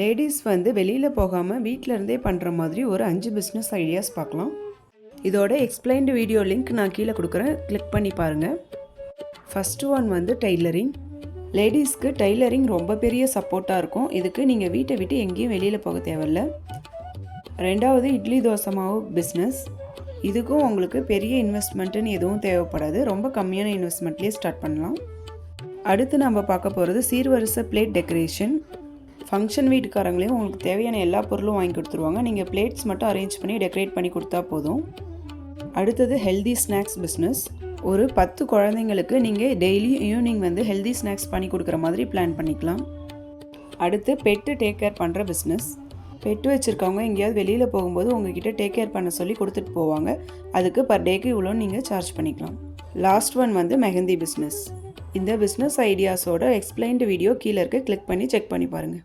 Ladies வந்து வெளியில் போகாமல் வீட்டில் இருந்தே பண்ணுற மாதிரி ஒரு அஞ்சு பிஸ்னஸ் ஐடியாஸ் பார்க்கலாம். இதோட எக்ஸ்பிளைன்டு வீடியோ லிங்க் நான் கீழே கொடுக்குறேன். கிளிக் பண்ணி பாருங்கள் ஃபஸ்ட்டு ஒன் வந்து டெய்லரிங் லேடிஸ்க்கு டெய்லரிங் ரொம்ப பெரிய சப்போர்ட்டாக இருக்கும். இதுக்கு நீங்கள் வீட்டை விட்டு எங்கேயும் வெளியில் போக தேவையில்ல. ரெண்டாவது இட்லி தோசை மாவு பிஸ்னஸ் இதுக்கும் உங்களுக்கு பெரிய இன்வெஸ்ட்மெண்ட்டுன்னு எதுவும் தேவைப்படாது. ரொம்ப கம்மியான இன்வெஸ்ட்மெண்ட்லேயே ஸ்டார்ட் பண்ணலாம். அடுத்து நம்ம பார்க்க போகிறது சீர்வரிசை பிளேட் டெக்கரேஷன் ஃபங்க்ஷன் வீட்டுக்காரங்களையும் உங்களுக்கு தேவையான எல்லா பொருளும் வாங்கி கொடுத்துருவாங்க. நீங்கள் பிளேட்ஸ் மட்டும் அரேஞ்ச் பண்ணி டெக்கரேட் பண்ணி கொடுத்தா போதும். அடுத்தது ஹெல்தி ஸ்நாக்ஸ் பிஸ்னஸ் ஒரு பத்து குழந்தைங்களுக்கு நீங்கள் டெய்லி ஈவினிங் வந்து ஹெல்தி ஸ்நாக்ஸ் பண்ணி கொடுக்குற மாதிரி பிளான் பண்ணிக்கலாம். அடுத்து பெட்டு டேக் கேர் பண்ணுற பிஸ்னஸ் பெட்டு வச்சுருக்கவங்க எங்கேயாவது வெளியில் போகும்போது உங்ககிட்ட டேக் கேர் பண்ண சொல்லி கொடுத்துட்டு போவாங்க. அதுக்கு பர் டேக்கு இவ்வளோ நீங்கள் சார்ஜ் பண்ணிக்கலாம். லாஸ்ட் ஒன் வந்து மெஹந்தி பிஸ்னஸ் இந்த பிஸ்னஸ் ஐடியாஸோட எக்ஸ்பிளைன்டு வீடியோ கீழே இருக்க. கிளிக் பண்ணி செக் பண்ணி பாருங்கள்